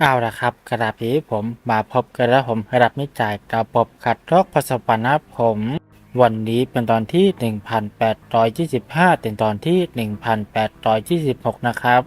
เอาละครับกระดาษนี้ผมมาพบกันแล้วผมระดับไม่จ่ายกับปบขัดรคประสปัญหาผม วันนี้เป็นตอนที่ 1825เป็นตอนที่ 1826 นะครับ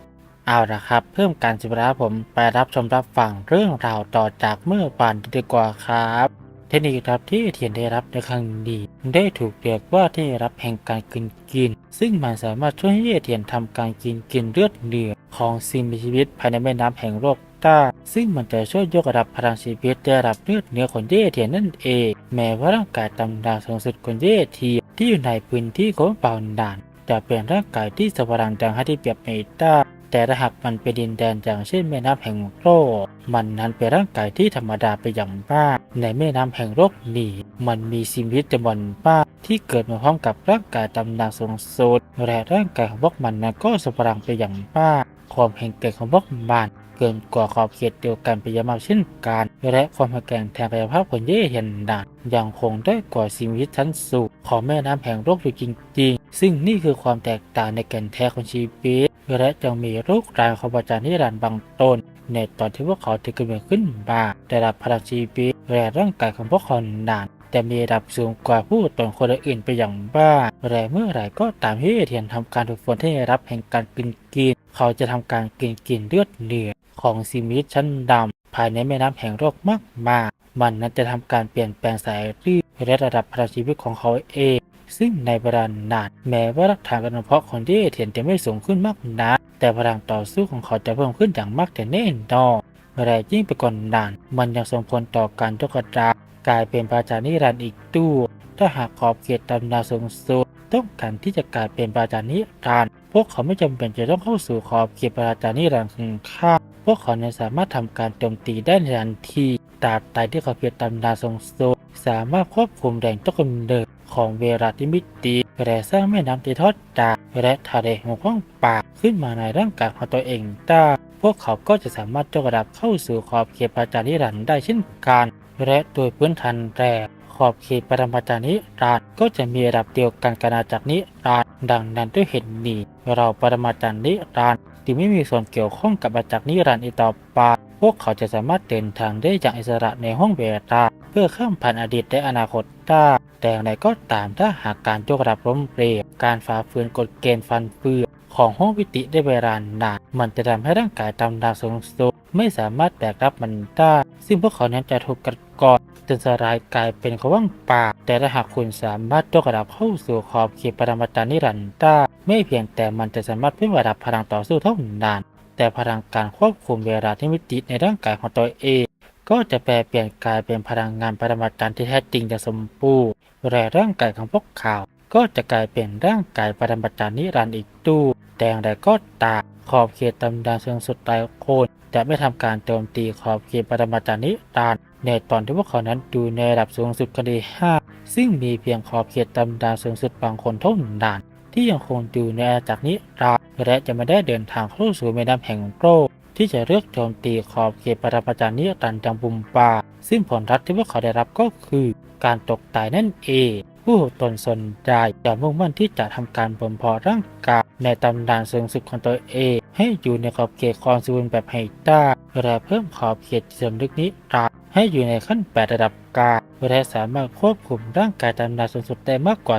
เอาละครับ เพิ่มการสิบระผมไปรับชมรับฟังเรื่องราวต่อจากเมื่อวานดีกว่าครับ เทคนิคครับที่เทียนได้รับในครั้งนี้ได้ถูกเรียกว่าที่รับแห่งการกินกิน ซึ่งมันสามารถช่วยให้เทียนทำการกินกินเลือดเนื้อของสิ่งมีชีวิตภายในแม่น้ำแห่งโลก ต้ซึ่งมันจะช่วยยกระดับพลังชีวิตระดับเลือดเนื้อของเย่เทียนนั่นเอง แม้ว่าร่างกายตำดาวสูงสุดของเย่เทียนที่อยู่ในพื้นที่ของเป่าดานจะเป็นร่างกายที่สว่างดังให้ที่เปียบไม่ได้แต่ถ้าหากมันเป็นดินแดนอย่างเช่นแม่น้ำแห่งโลกมันนั้นเป็นร่างกายที่ธรรมดาไปอย่างมาก ในแม่น้ำแห่งโลกนี้มันมีชีวิตจำนวนมากที่เกิดมาพร้อมกับร่างกายตำนานสูงสุดและร่างกายของพวกมันนั้นก็สว่างไปอย่างมาก ความแข็งแกร่งของพวกมัน เกินกว่าขอบเขตเดียวกันไปยอะมากเช่นกัน และความแข็งแรงแทนกายภาพคนเย่เห็นดานยังคงได้กว่าชีวิตชั้นสูงของแม่น้ำแห่งโลกอยู่จริงๆ ซึ่งนี่คือความแตกต่างในแก่นแท้ของชีวิตและยังมีโรูปรายของพระจารย์นิรันบางตนในตอนที่พวกเขาถือกำเนิดขึ้นมาได้รับพลังชีวิตและร่างกายของพวกเขานานแต่มีระดับสูงกว่าผู้ตนคนอื่นไปอย่างบ้าและเมื่อไหร่ก็ตามที่เทียนทำการฝึกฝนที่ได้รับแห่งการกินกิน เขาจะทำการกินกินเลือดเหนือ ของซีมิตชั้นดำภายในแม่น้ำแห่งโลกมากมายมันนั้นจะทำการเปลี่ยนแปลงสายเลือดและระดับพลังชีวิตของเขาเอง ซึ่งในเวลานานแม้ว่ารักฐานการเพาะของที่เทียนจะไม่สูงขึ้นมากนักแต่พลังต่อสู้ของเขาจะเพิ่มขึ้นอย่างมากแต่แน่นอนและยิ่งไปกว่านาน มันยังส่งผลต่อการยกระดับกลายเป็นปราจานิรันดร์อีกตู้ถ้าหากขอบเขตตำนาสูงสุดต้องการที่จะกลายเป็นปราจานิรันดร์พวกเขาไม่จำเป็นจะต้องเข้าสู่ขอบเขตปราจานิรันด์ของข้า วกเขาเนี่ยสามารถทำการโจมตีได้ในทันทีตราบใดที่เขอบเขตตำนานสูงสุดสามารถควบคุมแรงต้นกำเนิดของเวลาที่มิติและสร้างแม่น้ำที่ทอดจากและทะเลหัวข้องปากขึ้นมาในร่างกายของตัวเองได้พวกเขาก็จะสามารถยกระดับเข้าสู่ขอบเขตปราจานิรันดร์ได้เช่นกัน และโดยพื้นฐานแรกขอบเขตปรมาจานิรันดร์ก็จะมีระดับเดียวกันกับอาณาจักรนิรันดร์ดังนั้นด้วยเหตุนี้เราปรมาจานิรันดร์ ที่ไม่มีส่วนเกี่ยวข้องกับอาณาจักรนิรันดร์อีกต่อไป พวกเขาจะสามารถเดินทางได้อย่างอิสระในห้องเวลาเพื่อข้ามผ่านอดีตและอนาคตได้แต่อย่างไรก็ตามถ้าหากการยกระดับล้มเหลวการฝ่าฝืนกฎเกณฑ์ฟันเฟือของห้องวิติได้เวลานานมันจะทำให้ร่างกายตำดาสูงสุดไม่สามารถแบกรับมันได้ ซึ่งพวกเขานั้นจะถูกกัดกร่อน จนสลายกลายเป็นขว่างปากแต่ถ้าหากคุณสามารถยกระดับเข้าสู่ขอบเขตปรมาจารย์นิรันดร์ได้ไม่เพียงแต่มันจะสามารถเพิ่มระดับพลังต่อสู้เท่านั้นแต่พลังการควบคุมเวลาที่มิติในร่างกายของตัวเอง ก็จะแปลเปลี่ยนกลายเป็นพลังงานปรมาจารย์ที่แท้จริงอย่างสมบูรณ์และร่างกายของพวกเขาก็จะกลายเป็นร่างกายปรมาจารย์นิรันดร์อีกตู้แต่อย่างไรก็ตามขอบเขตตำนานเชิงสุดตายโคน จะไม่ทำการโจมตีขอบเขตปรมาจารย์นิรันดร์ในตอนที่พวกเขานั้นดูในระดับสูงสุดคดีห้าซึ่งมีเพียงขอบเขตตำนานสูงสุดบางคนเท่านั้นที่ยังคงอยู่ในอาณาจักรนิรันดร์และจะไม่ได้เดินทางเข้าสู่แม่น้ำแห่งโลกที่จะเลือกโจมตีขอบเขตปรมาจารย์นิรันดร์จังบุมปา ซึ่งผลลัพธ์ที่พวกเขาได้รับก็คือ การตกตายนั่นเอง ผู้ตนสนใจจะมุ่งมั่นที่จะทำการบ่มเพาะร่างกายในตำนานสูงสุดของตัวเอง ให้อยู่ในขอบเขตความสมบูรณ์แบบไฮด้าและเพิ่มขอบเขตสำนึกนิรันดร์ให้อยู่ในขั้น 8 ระดับกายและสามารถควบคุมร่างกายตามนานสูงสุดได้มากกว่า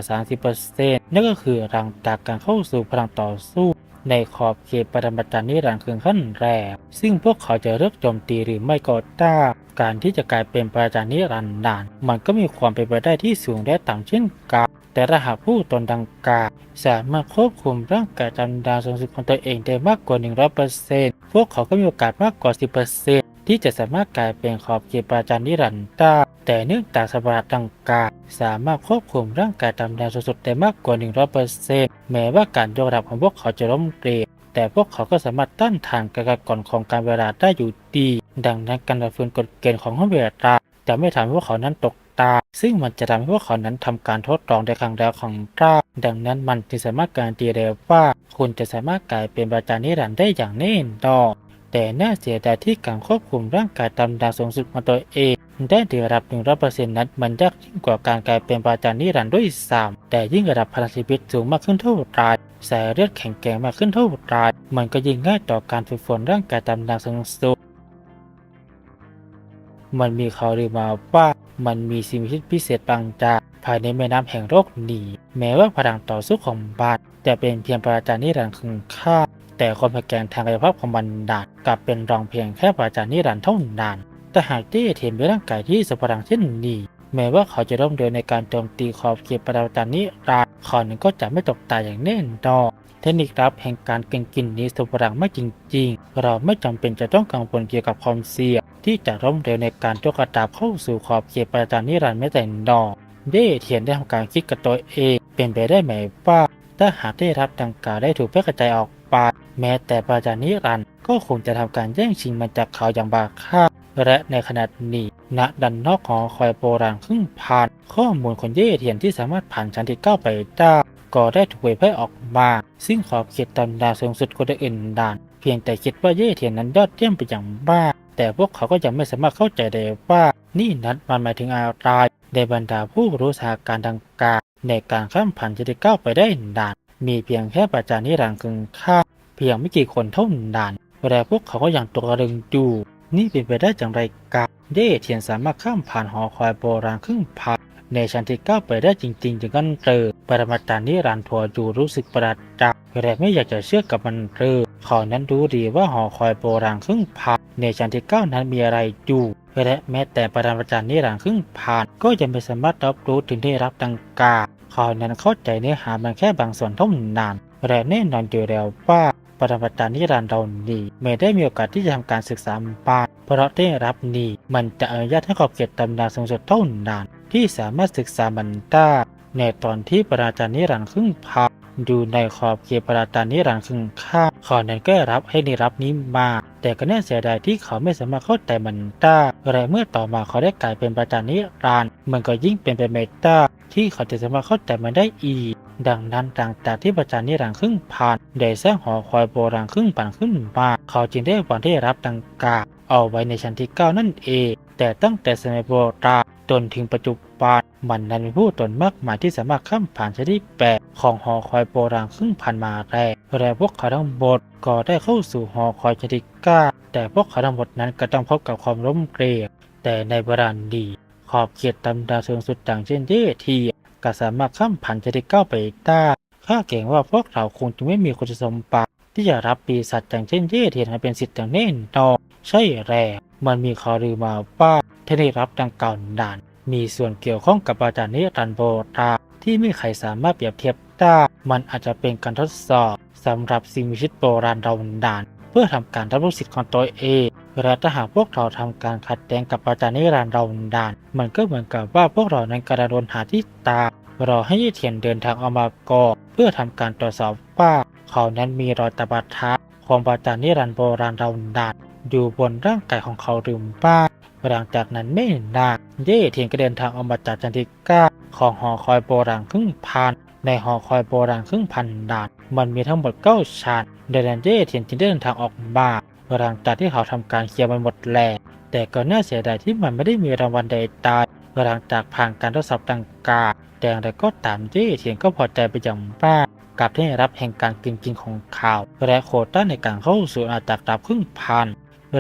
30%นั่นก็คือหลังจากการเข้าสู่พลังต่อสู้ ในขอบเขตปรมาจารย์นิรันดร์คือขั้นแรก ซึ่งพวกเขาจะเลือกโจมตีหรือไม่ก็ตามการที่จะกลายเป็นปรมาจารย์นิรันดร์นานมันก็มีความเป็นไปได้ที่สูงและต่ำเช่นกันแต่ถ้าหากผู้ตนดังกล่าวสามารถควบคุมร่างกายจำดาวสูงสุดของตัวเองได้มากกว่า 100%พวกเขาก็มีโอกาสมากกว่า 10% ที่จะสามารถกลายเป็นขอบเขตปราจารย์นิรันดร์ได้แต่เนื่องจากสมบัติดังกล่าวสามารถควบคุมร่างกายตำดาวสูงสุดๆได้มากกว่า 100%แม้ว่าการยกระดับของพวกเขาจะล้มเหลวแต่พวกเขาก็สามารถต้านทานการกัดกร่อนของการเวลาได้อยู่ดี ดังนั้นการดับฟืนกฎเกณฑ์ของห้องเวลาจะไม่ทำให้พวกเขานั้นตกตา ซึ่งมันจะทำให้พวกเขานั้นทำการทดลองในครั้งแรกของกล้าดังนั้นมันจึงสามารถการันตีได้ว่า คุณจะสามารถกลายเป็นปราจานิรันได้อย่างแน่นอน แต่น่าเสียดายที่การควบคุมร่างกายตามดาวสูงสุดของตัวเอง ได้ถึงระดับ 100%นั้นมันยากยิ่งกว่าการกลายเป็นปราจารย์นิรันดร์ด้วยซ้ำแต่ยิ่งระดับพลังชีวิตสูงมากขึ้นเท่าไรสายเลือดแข็งแกร่งมากขึ้นเท่าไรมันก็ยิ่งง่ายต่อการฝึกฝนร่างกายตามดาวสูงสุดมันมีข่าวลือมาว่ามันมีสิ่งมีชีวิตพิเศษบางจากภายในแม่น้ำแห่งโลกนี้ แม้ว่าพลังต่อสู้ของบาทจะเป็นเพียงปราจารย์นิรันดร์คึงค่า แต่ความแข็งแกร่งทางกายภาพของมันดาดกลับเป็นรองเพียงแค่ปราจารย์นิรันดร์เท่านั้นแต่หากเจ้เทียนมีร่างกายที่สมพลังเช่นนี้แม้ว่าเขาจะร่มเดินในการโจมตีขอบเขตปราจารย์นิรันดร์เขานั้นก็จะไม่ตกตายอย่างแน่นอนเทคนิครับแห่งการเก่งกินนี้สุพลังไม่จริง ๆ เราไม่จำเป็นจะต้องกังวลเกี่ยวกับความเสี่ยงที่จะล้มเหลวในการโจกกระดาบเข้าสู่ขอบเขตประจานนิรันดร์แม้แต่นอเด้เทียนได้ทำการคิดกับตัวเอง เป็นไปได้ไหมว่าถ้าหากได้รับดังกล่าวได้ถูกแพร่กระจายออกไป แม้แต่ประจานนิรันต์ก็คงจะทำการแย่งชิงมันจากเขาอย่างบาค่า และในขณะนี้ณดันนอกของคอยโบราณครึ่งผ่าน ข้อมูลคนเย่เทียนที่สามารถผ่านชั้นที่เก้าไปได้ก็ได้ถูกเผยแพร่ออกมา ซึ่งขอบเขตตำนาสูงสุดก็ได้อื่นด่าน เพียงแต่คิดว่าเย่เทียนนั้นยอดเยี่ยมไปอย่างมาก แต่พวกเขาก็ยังไม่สามารถเข้าใจได้ว่านี่นั้นมันหมายถึงอะไรในบรรดาผู้รู้สาการดังกล่าวในการข้ามผ่านจะได้ก้าไปได้ด่าน มีเพียงแค่ประจานิรันดร์กึ่งข้า พียงไม่กี่คนเท่านั้นแต่พวกเขาก็ยังตกตะลึงอยู่นี่เป็นไปได้อย่างไรกันเย่เทียนสามารถข้ามผ่านหอคอยโบราณครึ่งผ่านในชั้นที่ก้าไปได้จริงๆจึงกันเจอปรมาจารย์นิรันดร์ทัวอยู่รู้สึกประหลาดใจแต่ไม่อยากจะเชื่อกับมันเลยเขานั้นรู้ดีว่าหอคอยโบราณครึ่งผ่านในชั้นที่เก้านั้นมีอะไรอยู่และแม้แต่ปรมาจารย์นิรันดร์ครึ่งผ่านก็ยังไม่สามารถรับรู้ถึงได้รับดังกล่าวเขานั้นเข้าใจเนื้อหามันแค่บางส่วนเท่านั้นและแน่นอนอยู่แล้วว่า ปรมาจารย์นิรันดร์เรานี้ไม่ได้มีโอกาสที่จะทำการศึกษาบ้านเพราะได้รับนี้มันจะอนุญาตให้ขอบเขตตำนานสูงสุดเท่านั้นที่สามารถศึกษามันได้ในตอนที่ปราจารย์นิรันดร์ครึ่งพักอยู่ในขอบเขตปราจารย์นิรันดร์ครึ่งข้างเขานั้นก็รับให้ได้รับนี้มา แต่ก็น่าเสียดายที่เขาไม่สามารถเข้าใจมันได้และเมื่อต่อมาเขาได้กลายเป็นปราจารย์นิรันดร์มันก็ยิ่งเป็นไปไม่ได้ที่เขาจะสามารถเข้าใจมันได้อีก ดังนั้นต่างจากที่ปราจารย์นิรันดร์ครึ่งผ่านได้สร้างหอคอยโบราณครึ่งผ่านขึ้นมา เขาจึงได้วันได้รับดังกล่าวเอาไว้ในชั้นที่เก้านั่นเอง แต่ตั้งแต่สมัยโบราณจนถึงปัจจุบันมันนั้นมีผู้ตนมากมายที่สามารถข้ามผ่านชั้นที่แปดของหอคอยโบราณครึ่งพันมาแรกและพวกเขาทั้งหมดก็ได้เข้าสู่หอคอยชั้นที่เก้าแต่พวกเขาทั้งหมดนั้นก็ต้องพบกับความล้มเกลียแต่ในโบราณดีขอบเขตตำดาสูงสุดดังเช่นเย่ที ก็สามารถข้ามผ่านชั้นที่เก้าวไปได้ข้าเก่งว่าพวกเราคงจะไม่มีคุณสมบัติที่จะรับปีศาจอย่างเช่นเย่ทีให้เป็นสิทธิ์อย่างแน่นอนใช่แร่มันมีข่าวลือมาว่าเทนิรับดังกล่าวนั้นมีส่วนเกี่ยวข้องกับอาจารย์นิรันดร์โบราที่ไม่ใครสามารถเปรียบเทียบได้มันอาจจะเป็นการทดสอบสำหรับสิ่งมีชีวิตโบราณเราดาน เพื่อทำการรับรู้สิทธิ์ของตัวเองและถ้าหากพวกเราทำการขัดแย้งกับอาจารย์นิรันดร์เราดาน มันก็เหมือนกับว่าพวกเรานั้นกระโดนหาที่ตา รอให้ยี่เทียนเดินทางออกมาก่อเพื่อทำการตรวจสอบว่าเขานั้นมีรอยตะบัดทับของอาจารย์นิรันดร์โบราณเราดานอยู่บนร่างกายของเขาหรือไม่หลังจากนั้นไม่นานเย่เทียนก็เดินทางออกมาจากจันทิก้าของหอคอยโบราณครึ่งพันในหอคอยโบราณครึ่งพันดานมันมีทั้งหมดเก้าชั้นเดังนั้นเย่เทียนจึงเดินทางออกมา หลังจากที่เขาทำการเคลียร์มันหมดแล้วแต่ก็น่าเสียดายที่มันไม่ได้มีรางวัลใดตายหลังจากผ่านการทดสอบดังกล่าวแต่อย่างไรก็ตามเย่เทียนก็พอใจไปอย่างมากกับที่ได้รับแห่งการกินกินของข่าวและโคต้าในการเข้าสู่อาณาจักรดาบครึ่งพัน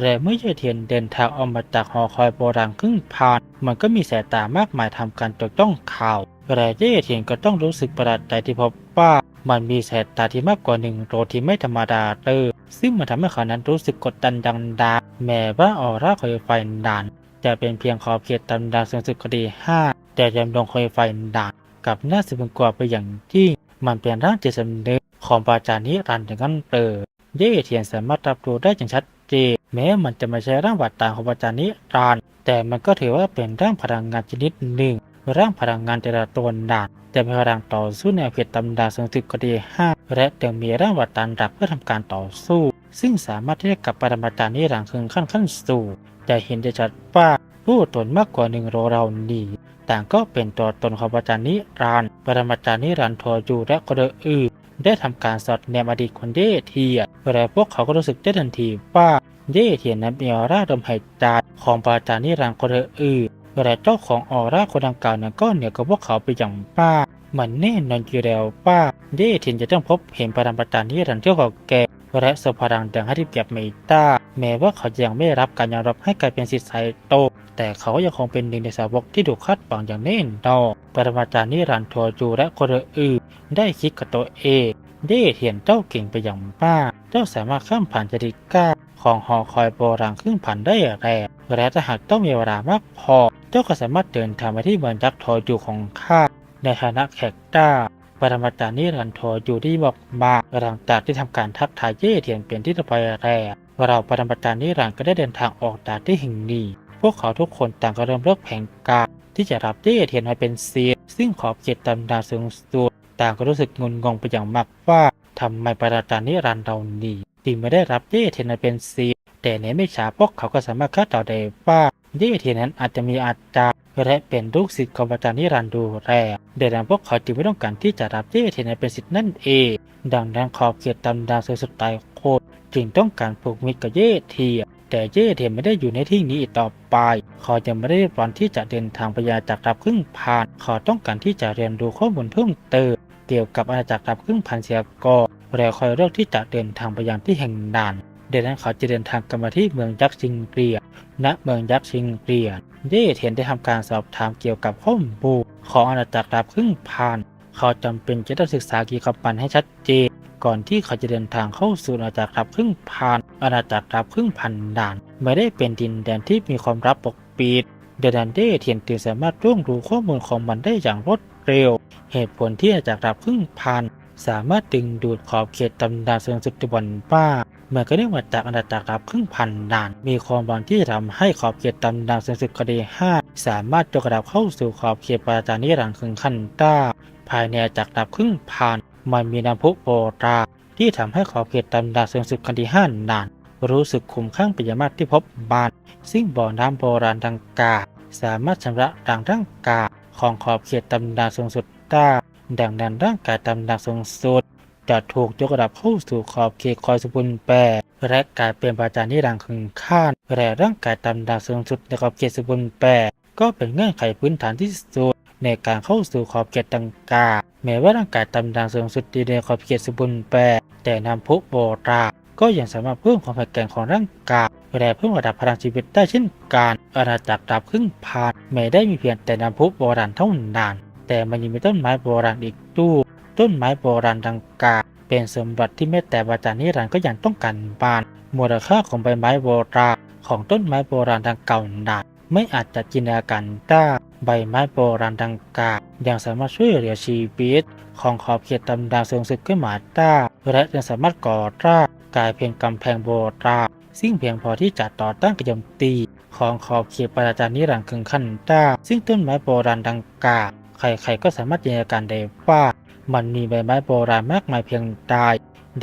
และเมื่อเยเทียนเดินทางออกมาจากหอคอยโบราณครึ่งพันมันก็มีสายตามากมายทำการจดจ้องข่าวและเยเทียนก็ต้องรู้สึกประหลาดใจที่พบว่ามันมีสายตาที่มากกว่าหนึ่งโรที่ไม่ธรรมดาเลย ซึ่งมันทำให้เขานั้นรู้สึกกดดันดังดาแม้ว่าออร่าคอยไฟดันจะเป็นเพียงขอบเขตตำดาสูงสุดคดีห้าแต่ยำลงคอยไฟดันกับน่าสะพรึงกลัวไปอย่างยิ่งมันเป็นร่างจิตสำนึกของปาจารย์นิรันดร์อย่างนั้นเตอเย่เทียนสามารถรับรู้ได้อย่างชัดเจนแม้มันจะไม่ใช่ร่างวัตตาของปาจารย์นิรันต์แต่มันก็ถือว่าเป็นร่างพลังงานชนิดหนึ่งร่างพลังงานแต่ละตัวดานแต่มีพลังต่อสู้แนวเขตตำดาสูงสุดก็ดีห้า และยังมีร่างวัตตันดับเพื่อทำการต่อสู้ ซึ่งสามารถที่จะกับปรมาจารย์นิรันดร์คือขั้นขั้นสู่จะเห็นได้ชัดว่าผู้ตนมากกว่าหนึ่งโรเรานี้ต่างก็เป็นตัวตนของปรมาจารย์นิรันดร์ปรมาจารย์นิรันดร์ทอจูและคนอื่นได้ทำการสอดแนมอดีตคนเย่เทียและพวกเขาก็รู้สึกได้ทันทีว่าเย่เทียนนั้นมีออร่าดมหายใจของปรมาจารย์นิรันดร์คนอื่นและเจ้าของออร่าคนดังกล่าวนั้นก็เหนือกว่าพวกเขาไปอย่างมาก มันแน่นอนอยู่แล้วว่าเย่เทียนจะต้องพบเห็นปรมาจารย์นิรันดร์เจ้าเก่าแก่และสพลังดังให้ที่เปรียบไม่ได้แม้ว่าเขายังไม่ได้รับการยอมรับให้กลายเป็นสิทธิ์สายโต แต่เขายังคงเป็นหนึ่งในสาวกที่ถูกคาดหวังอย่างแน่นอนปรมาจารย์นิรันดร์โทจูและคนอื่นๆได้คิดกับตัวเองเย่เทียนเจ้าเก่งไปอย่างมาก เจ้าสามารถข้ามผ่านจริก้าของหอคอยโบราณครึ่งผ่านได้แรงและถ้าหากต้องมีเวลามากพอ เจ้าก็สามารถเดินทางไปที่เมืองยักษ์โทจูของข้า ในฐานะแขกจ้าปรมาจารย์นิรันดร์โทอยู่ที่บอกมาหลังจากที่ทำการทักทายเย่เทียนเป็นที่เรียบร้อยแล้วเราปรมาจารย์นิรันดร์ก็ได้เดินทางออกจากที่แห่งนี้ พวกเขาทุกคนต่างก็เริ่มเลิกแผงการที่จะรับเย่เทียนมาเป็นเซียนซึ่งขอบเขตตำนานสูงสุดต่างก็รู้สึกงุนงงไปอย่างมากว่าทำไมปรมาจารย์นิรันดร์เรานี้จึงไม่ได้รับเย่เทียนมาเป็นเซียนแต่ในไม่ช้าพวกเขาก็สามารถคาดเดาได้ว่าเย่เทียนนั้นอาจจะมีอาจารย์ และเป็นลูกศิษย์ของอาจารย์นิรันดูแลดังนั้นพวกเขาจึงไม่ต้องการที่จะรับเย่เทียนเป็นศิษย์นั่นเอง ดังนั้นขอบเขตตำนานสูงสุดตายโคตรจึงต้องการผูกมิตรกับเย่เทียแต่เย่เทียนไม่ได้อยู่ในที่นี้อีกต่อไป เขาจะไม่ได้รีบร้อนที่จะเดินทางไปยังจากรับครึ่งผ่าน เขาต้องการที่จะเรียนรู้ข้อมูลเพิ่มเติมเกี่ยวกับอาณาจักรรับครึ่งผ่านเสียก่อนแล้วคอยเลือกที่จะเดินทางไปยังที่แห่งนั้นดังนั้นเขาจะเดินทางกลับมาที่เมืองยักษ์ชิงเกียณเมืองยักษ์ชิงเกียน เย่เทียนได้ทำการสอบถามเกี่ยวกับข้อมูลของอาณาจักรรับครึ่งผ่าน เขาจำเป็นจะต้องศึกษาเกี่ยวกับมันให้ชัดเจน ก่อนที่เขาจะเดินทางเข้าสู่อาณาจักรรับครึ่งพันอาณาจักรรับครึ่งพันด่านไม่ได้เป็นดินแดนที่มีความลับปกปิดเดดันเดเทียนจึงสามารถร่วงรู้ข้อมูลของมันได้อย่างรวดเร็ว เหตุผลที่อาณาจักรับครึ่งพันสามารถดึงดูดขอบเขตตำนานเชิงสุดบนบ้า มื่อก็เนื่งมาจากอาณาจักรรับครึ่งพันด่าน มีความหวังที่จะทำให้ขอบเขตตำนานเชิงสุดคดีห้าสามารถยกระดับเข้าสู่ขอบเขตปราจานิรันดร์ครึ่งขั้นได้ภายในอากรรับครึ่งพันมันมีน้ำพุโบราณที่ทำให้ขอบเขตตำนานเชิงสุดคันที่ห้านาน รู้สึกคุ้มข้างเป็นอย่างมากที่พบบาน ซึ่งบ่อน้ำโบราณดังกล่าวสามารถชำระด่างร่างกายของขอบเขตตำนานสูงสุดได้ดังนั้นร่างกายตำนานสูงสุด จะถูกยกระดับเข้าสู่ขอบเขตคอยสมบูรณ์แปรและกลายเป็นปราจารย์นิรันดร์คึงข้านและร่างกายตำนานสูงสุดในขอบเขตสมบูรณ์แปรก็เป็นเงื่อนไขพื้นฐานที่สุดในการเข้าสู่ขอบเขตดังกาแม้ว่าร่างกายตำนานสูงสุดในขอบเขตสมบูรณ์แปรแต่นำพุโบราก็ยังสามารถเพิ่มความแข็งแกร่งของร่างกายและเพิ่มระดับพลังชีวิตได้เช่นกันอาณาจักรดับครึ่งผ่านไม่ได้มีเพียงแต่นำพุโบราณเท่านั้นแต่มันยังมีต้นไม้โบราณอีกตู้ ต้นไม้โบราณดังกล่าวเป็นสมบัติที่แม้แต่บาจานิรันต์ก็ยังต้องการบาน มูลค่าของใบไม้โบราณของต้นไม้โบราณดังเก่านั้นไม่อาจจะจินตนาการได้ใบไม้โบราณดังกล่าวยังสามารถช่วยเหลือชีวิต ของขอบเขตตำนานสูงสุดขึ้นมาได้และยังสามารถก่อร่างกลายเป็นกำแพงโบราณซึ่งเพียงพอที่จะต่อต้านกระโจมตี ของขอบเขตปราจานิรันดร์คึงขั้นได้ซึ่งต้นไม้โบราณดังกล่าวใครๆก็สามารถจินตนาการได้ว่า มันมีใบไม้โบราณมากมายเพียงใด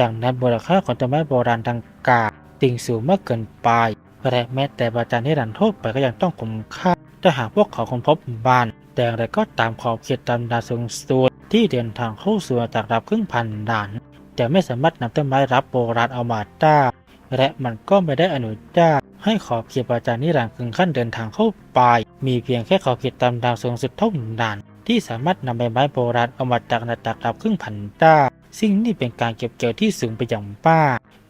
ดังนั้นมูลค่าของต้นไม้โบราณดังกล่าวติ่งสูงมากเกินไปและแม้แต่ปราจารย์นิรันดร์ทั่วไปก็ยังต้องคุ้มค่าถ้าหากพวกเขาค้นพบบ้านแต่อย่างไรก็ตามขอบเขตตำนานสูงสุดที่เดินทางเข้าสู่จากรับครึ่งพันด่านแต่ไม่สามารถนำต้นไม้รับโบราณเอามาได้และมันก็ไม่ได้อนุญาตให้ขอบเขตอาจารย์นิรันดร์คึงขั้นเดินทางเข้าไป มีเพียงแค่ขอบเขตตำนานสูงสุดเท่านั้น ที่สามารถนำใบไม้โบราณเอามาจากอาณาจักรรับครึ่งพันได้ซึ่งนี่เป็นการเก็บเกี่ยวที่สูงไปอย่างมา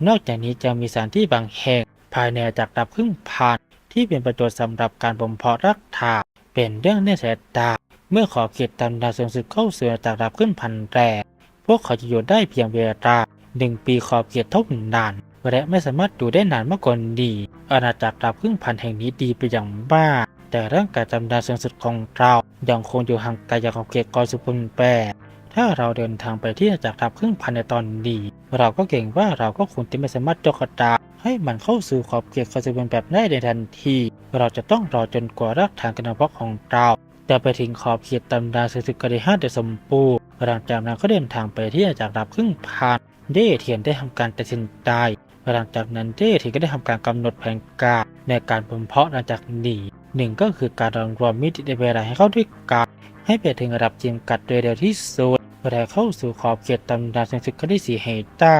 นอกจากนี้จะมีสถานที่บางแห่ง ภายในอากรรับครึ่งพันที่เป็นประโยชน์สำหรับการบ่มเพาะรักษาเป็นเรื่องในสายตา เมื่อขอบเขตตำนานสูงสุดเข้าสู่อาณากรรับครึ่งพันแรก พวกเขาจะอยู่ได้เพียงเวลาหนึ่งปีขอบเขตเท่านั้นและไม่สามารถอยู่ได้นานมากกว่านี้อาณาจักรรับครึ่งพันแห่งนี้ดีไปอย่างมากแต่ร่างกายตำนานสูงสุดของเรา ยังคงอยู่ห่างไกลจากขอบเขตกอสุพุนแปรถ้าเราเดินทางไปที่อาณาจักรับครึ่งพันในตอนนี้ เราก็เก่งว่าเราก็คงจะไม่สามารถยกกระดาให้มันเข้าสู่ขอบเขตกอสุพุนแบบได้ในทันที เราจะต้องรอจนกว่ารากฐานกระเพาะของเราจะไปถึงขอบเขตตำนานสูงสุกระห้าเดสมปูหลังจากนั้นก็เดินทางไปที่อาณาจักรับครึ่งพันเดเทียนได้ทำการตัดสินใจหลังจากนั้นเดเทียนก็ได้ทำการกำหนดแผนการในการบ่มเพาะหลังจากนี้ หนึ่งก็คือการรวมรวมมิตรในเวลาให้เข้าด้วยกัน ให้ไปถึงระดับจำกัดโดยเร็วที่สุดและเข้าสู่ขอบเขตตำนานสูงสุดขั้นที่สี่เฮต้า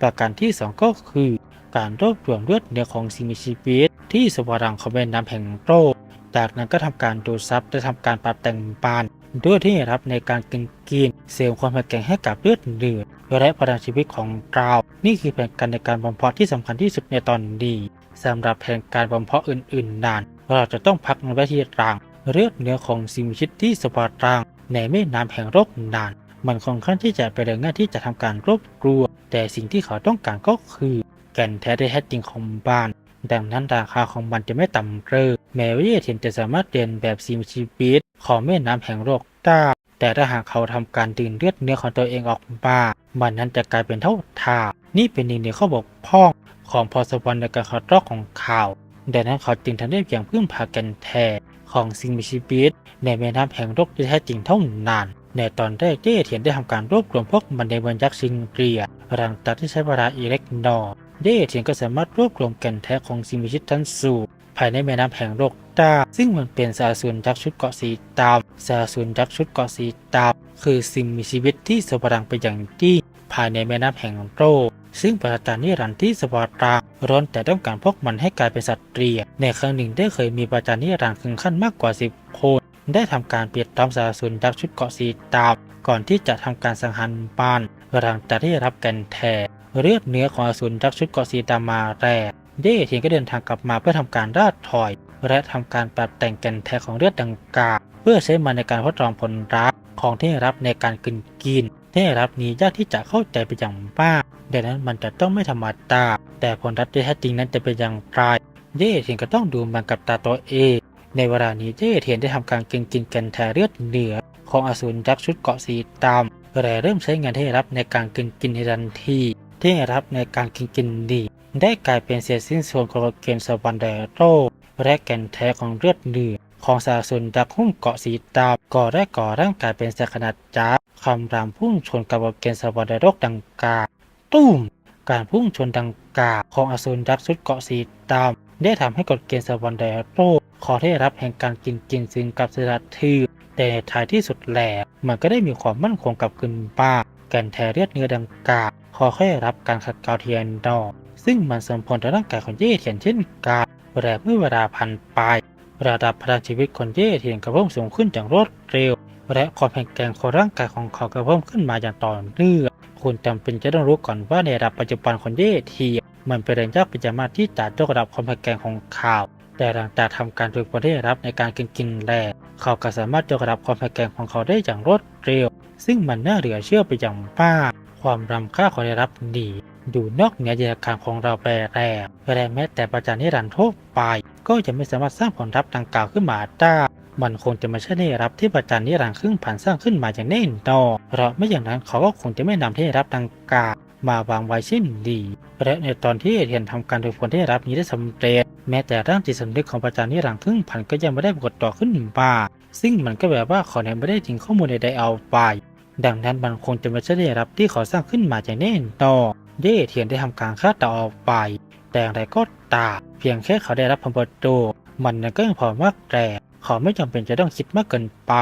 ประการที่สองก็คือ การรวบรวมเลือดเนื้อของสิ่งมีชีวิต ที่สวรังของแม่น้ำแห่งโลกจากนั้นก็ทำการดูดซับและทำการปรับแต่งปานด้วยที่รับในการกินกินเสริมความแข็งแกร่งให้กับเลือดเลือดและพลังชีวิตของเรานี่คือแผนการในการบำเพ็ญที่สำคัญที่สุดในตอนนี้สำหรับแผนการบำเพาะอื่นๆนาน เราจะต้องพักมันไว้ที่รางเลือดเนื้อของสิ่งมีชีวิตที่สปอร์ตราง ในแม่น้ำแห่งโรคนาน มันค่อนข้างที่จะเป็นเรื่องง่ายที่จะทำการรบกลัว แต่สิ่งที่เขาต้องการก็คือ แก่นแท้ที่แท้จริงของบ้าน ดังนั้นราคาของมันจะไม่ต่ำเร่อแม้ว่าเยเทียนจะสามารถเรียนแบบซิมชีวิตของแม่น้ำแห่งโลกได้แต่ถ้าหากเขาทำการดื่มเลือดเนื้อของตัวเองออกมามันนั้นจะกลายเป็นเท่าทานี่เป็นหนึ่งในข้อบกพร่องของพอสวรรค์ในการคัดลอกของเขาว ดังนั้นเขาจึงทำได้เพียงพึ่งพากันแท้ของสิ่งมีชีวิต ในแม่น้ำแห่งโลกที่แท้จริงเท่านั้นในตอนแรกเย่เทียนได้ทำการรวบรวมพวกมันในเมืองยักษ์ซิงเรียหลังจากที่ใช้เวลาอีเล็กน้อยเย่เทียนก็สามารถรวบรวมแก่นแท้ของสิ่งมีชีวิตทั้งสูงภายในแม่น้ำแห่งโลกได้ซึ่งมันเป็นสาสูนยักษ์ชุดเกาะสีดำสาสูนยักษ์ชุดเกาะสีดำคือสิ่งมีชีวิตที่สวรังไปอย่างดี ภายในแม่น้ำแห่งโลกซึ่งปราจารย์นิรันดร์ที่สวรางร้อนแต่ต้องการพวกมันให้กลายเป็นสัตว์เรียในครั้งหนึ่งได้เคยมีปราจารย์นิรันดร์ถึงขั้นมากกว่าสิบคน ได้ทำการเปลี่ยนตอมสารสุนยักษ์ชุดเกาะสีดำก่อนที่จะทำการสังหารปานหลังจากที่รับกันแทเลือดเนื้อของอสูรยักชุดเกาะสีดำมาแร่เย่เทียนก็เดินทางกลับมาเพื่อทำการราดถอย และทำการปรับแต่งแกันแทของเลือดดังกล่าวเพื่อใช้มันในการทดลองผลลัพธ์ของที่รับในการกินกิน ได้รับนี้ยากที่จะเข้าใจไปอย่างมากดังนั้นมันจะต้องไม่ธรรมดาแต่ผลลัพธ์ที่แท้จริงนั้นจะเป็นอย่างไรเย่เทียนก็ต้องดูมันกับตาตัวเอง ในเวลานี้เย่เทียนได้ทำการกินกินแกันแทเลือดเหนือ ของอสูรยักษ์ชุดเกาะสีดำและเริ่มใช้งานที่ได้รับในการกินกินในทันทีที่รับในการกินกินดีได้กลายเป็นเศษสิ้นส่วนของเกณฑ์สวรรค์ไดโรและแก่นแท้ของเลือดเหนือ ของสาสุนยักหุ้มเกาะสีดำก่อได้ก่อร่างกายเป็นสัตว์ขนาดยักษ์คำรามพุ่งชนกับเกณฑ์สวรรค์โรกดังกล่าวตุ้มการพุ่งชนดังกล่าวของอสูรยักษ์ชุดเกาะสีดำได้ทำให้กฎเกณฑ์สวรรค์ไดโรคขอได้รับแห่งการกินกินซึ่งกับสลัดทือแต่ในท้ายที่สุดแหลมันก็ได้มีความมั่นคงกับกึนป้าแก่นแทเลือดเนื้อดังกล่าวขอค่อยรับการขัดเกลาเทียนดอกซึ่งมันสมผลต่อร่างกายของเย่เทียนเช่นกันแต่เมื่อเวลาผ่านไป ระดับพลังชีวิตคนเย่เทียนก็เพิ่มสูงขึ้นอย่างรวดเร็ว และความแข็งแกร่งของร่างกายของเขาก็เพิ่มขึ้นมาอย่างต่อเนื่องคุณจำเป็นจะต้องรู้ก่อนว่าในระดับปัจจุบันของเย่เทียนมันเป็นเรื่องยากเป็นอย่างมากที่จะยกระดับความแข็งแกร่งของเขาแต่หลังจากทำการฝึกฝนได้รับในการกินกินแร่เขาก็สามารถยกระดับความแข็งแกร่งของเขาได้อย่างรวดเร็ว ซึ่งมันน่าเหลือเชื่อไปอย่างมากความรำค่าของได้รับดีดูนอกเหนือจินตนาการของเราไปแล้วและแม้แต่ประจานนิรันดร์ทั่วไป ก็จะไม่สามารถสร้างผลลัพธ์ดังกล่าวขึ้นมาได้มันคงจะไม่ใช่ได้รับที่ประจานนิรันดร์ครึ่งผ่านสร้างขึ้นมาอย่างแน่นอนเพราะไม่อย่างนั้นเขาก็คงจะไม่นำที่รับดังกล่าวมาวางไว้เช่นดี และในตอนที่เอเทียนทำการฝึกฝนที่รับนี้ได้สำเร็จ แม้แต่ร่างจิตสำนึกของประจานนิรันดร์ครึ่งผ่านก็ยังไม่ได้ปรากฏต่อขึ้นมาซึ่งมันก็แบบว่าเขาเนี่ยไม่ได้ทิ้งข้อมูลใดๆเอาไป ดังนั้นมันคงจะไม่ใช่ได้รับที่เขาสร้างขึ้นมาอย่างแน่นอนเย่เทียนได้ทำการคาดเดาอไป แต่อย่างไรก็ตามเพียงแค่เขาได้รับผลประโยชน์มันก็ยังพอมากแต่เขาไม่จำเป็นจะต้องคิดมากเกินไป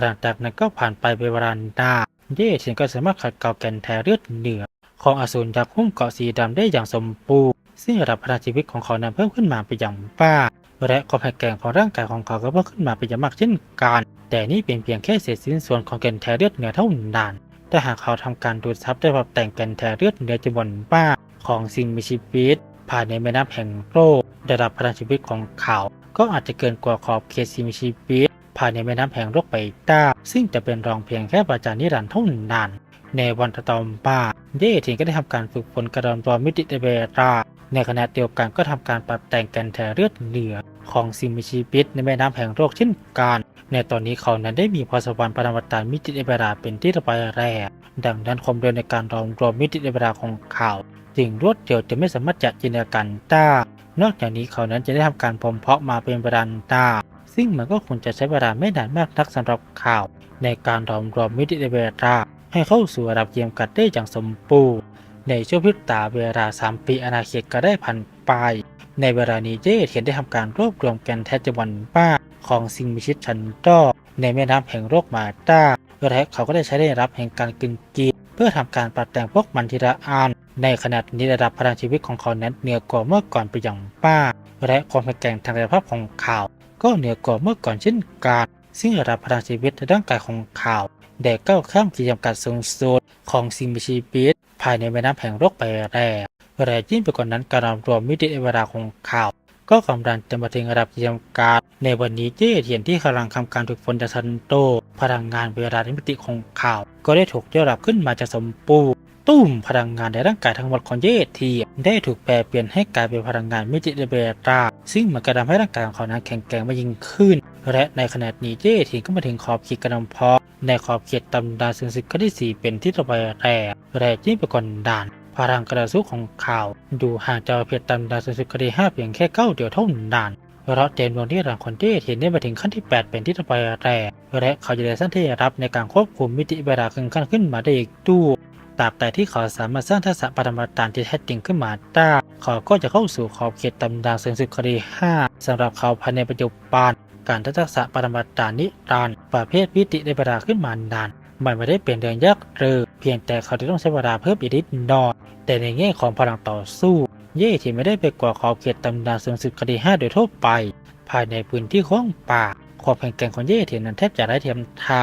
หลังจากนั้นก็ผ่านไปเป็นเวลานานเย่เทียนก็สามารถขัดเกลาแก่นแท้เลือดเหนือ ของอสูรยักหุ้มเกาะสีดำได้อย่างสมบูรณ์ซึ่งระดับพลังชีวิตของเขานั้นเพิ่มขึ้นมาไปอย่างมากและความแข็งแกร่งของร่างกายของเขาก็เพิ่มขึ้นมาเป็นอย่างมากเช่นกัน แต่นี่เป็นเพียงแค่เศษสิ้นส่วนของแก่นแท้เลือดเหนือเท่านั้นแต่หากเขาทำการดูดซับได้ปรับแต่งแก่นแท้เลือดเหนือจำนวนมาของสิ่งมีชีวิต ภายในแม่น้ำแห่งโลกระดับพลังชีวิตของเขา ก็อาจจะเกินกว่าขอบเขตสิ่งมีชีวิตภายในแม่น้ำแห่งโลกไปได้ซึ่งจะเป็นรองเพียงแค่ประจานนิรันดร์เท่านั้น ในวันต่อมาเย่ทิงก็ได้ทำการฝึกฝนกระดอนตัวมิติเบราในขณะเดียวกันก็ทำการปรับแต่งแกันแทเลือดเหนือของสิ่งมีชีวิตในแม่น้ำแห่งโลกเช่นกัน ในตอนนี้เขานั้นได้มีพรสวรรค์ปรมาตารมิติเบราเป็นที่ระบายแรงดังนั้นความเร็วในการรอมรวมมิติเบราของเขา จึงรวดเร็วจะไม่สามารถจะจินตนาการได้นอกจากนี้เขานั้นจะได้ทำการพรมเพาะมาเป็นบรันดาซึ่งมันก็คงจะใช้เวลาไม่นานมากนักสำหรับข่าว ในการรอมรวมมิติเบราให้เข้าสู่ระดับเกียมกัดได้อย่างสมบูรณ์ในช่วงพิบตาเวลา 3 ปีอาณาเขตก็ได้ผ่านไป ในเวลานี้เจเทียนได้ทำการรวบรวมแกนแท้จำนวนมาของสิ่งมีชีวิตชั้นดอกในแม่น้ำแห่งโลกมาต้าและเขาก็ได้ใช้ได้รับแห่งการกินกีเพื่อทำการปรับแต่งพวกมันทีละอัน ในขณะนี้ระดับพลังชีวิตของเขานั้นเหนือกว่าเมื่อก่อนไปอย่างมากและความแข็งแกร่งทางกายภาพของเขาก็เหนือกว่าเมื่อก่อนเช่นกันซึ่งระดับพลังชีวิตในร่างกายของเขาได้ก้าวข้ามขีดจำกัดสูงสุดของสิ่งมีชีวิตภายในแม่น้ำแห่งโลกไปแล้วและยิ่งไปกว่านั้นการรวมมิติเวลาของข่าว ก็กำลังจะมาถึงระดับเยี่ยมการในวันนี้เจ้เทียนที่กำลังทำการฝึกฝนจากซันโต พลังงานเวลาในมิติของข่าว ก็ได้ถูกยกระดับขึ้นมาจากสมปูรณ์ ตุ้มพลังงานในร่างกายทั้งหมดของเยทีได้ถูกแปลเปลี่ยนให้กลายเป็นพลังงานมิติเบตาซึ่งมันกระทำให้ร่างกายของเขานั้นแข็งแกร่งมากยิ่งขึ้น และในขณะนี้เจทีก็มาถึงขอบเขตกระนำเพาะในขอบเขตตำนานซึ่งศึกครั้งที่สี่เป็นที่ต่อไปแร่และยิ่งไปกว่าด่านพลังกระสู้ของข่าวดูห่างจากเพียรตำนานซึ่งศึกครั้งที่ห้าเพียงแค่เก้าเดียวเท่านั้นเพราะเจนวนที่หลังคนเจเทียนได้มาถึงขั้นที่ 8 เป็นที่ต่อไปแร่และเขาจะได้สร้างที่รับในการควบคุมมิติเวลาขึ้นขั้นขึ้นมาได้อีกด้วย ตราบแต่ที่เขาสามารถสร้างทักษะปรมาจาร์ที่แท้จริงขึ้นมาได้เขาก็จะเข้าสู่ขอบเขตตำนานเซนสึคดี5สำหรับเขาภายในปัจจุบันการทักษะปรมาจาร์นิรันดร์ประเภทมิติได้เวลาขึ้นมานานมันไม่ได้เป็นเรื่องยากเลยเพียงแต่เขาจะต้องใช้เวลาเพิ่มอีกนิดหน่อยแต่ในแง่ของพลังต่อสู้ เย่ที่ไม่ได้ไปกว่าขอบเขตตำนานเซนสึคดี 5 โดยทั่วไป ภายในพื้นที่ของป่าความแข็งแกร่งของเย่เทียนนั้นแทบจะไร้เทียมทา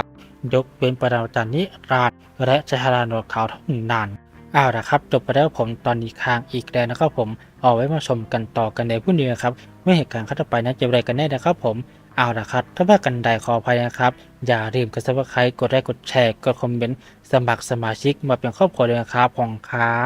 ยกเว้นปรมาจานนิรันดร์และชาราโนดขาวเท่านั้นเอาละครับจบไปแล้วผมตอนนี้ค้างอีกแล้วนะครับผมเอาไว้มาชมกันต่อกันในผู้นี้นะครับเมื่อเหตุการณ์ข้าไปนะจะอะไรกันแน่นะครับผมเอาละครับ ถ้าว่ากันใดขออภัยนะครับ อย่าลืมกดซับสไครต์กดไลค์กดแชร์กดคอมเมนต์สมัครสมาชิกมาเป็นครอบครัวเลยนะครับของครับ